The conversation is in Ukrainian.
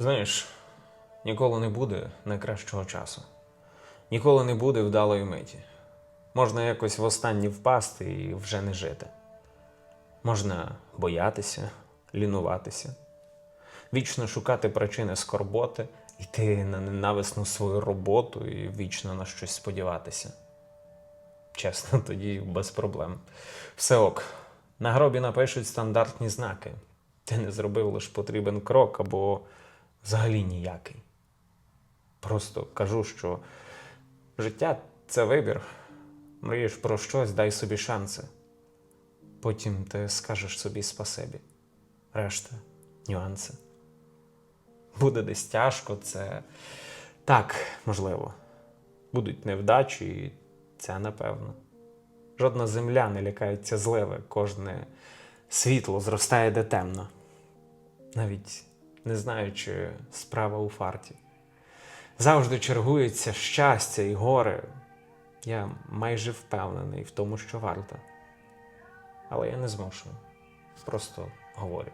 Знаєш, ніколи не буде найкращого часу. Ніколи не буде вдалої миті. Можна якось востаннє впасти і вже не жити. Можна боятися, лінуватися, вічно шукати причини скорботи, йти на ненависну свою роботу і вічно на щось сподіватися. Чесно, тоді без проблем. Все ок. На гробі напишуть стандартні знаки. Ти не зробив лише потрібен крок або взагалі ніякий. Просто кажу, що життя це вибір. Мрієш про щось, дай собі шанси. Потім ти скажеш собі спасибі. Решта нюанси. Буде десь тяжко, це так, можливо. Будуть невдачі, і це напевно. Жодна земля не лякається зливи, кожне світло зростає де темно. Навіть не знаючи справа у фарті. Завжди чергується щастя і горе. Я майже впевнений в тому, що варта. Але я не змушую. Просто говорю.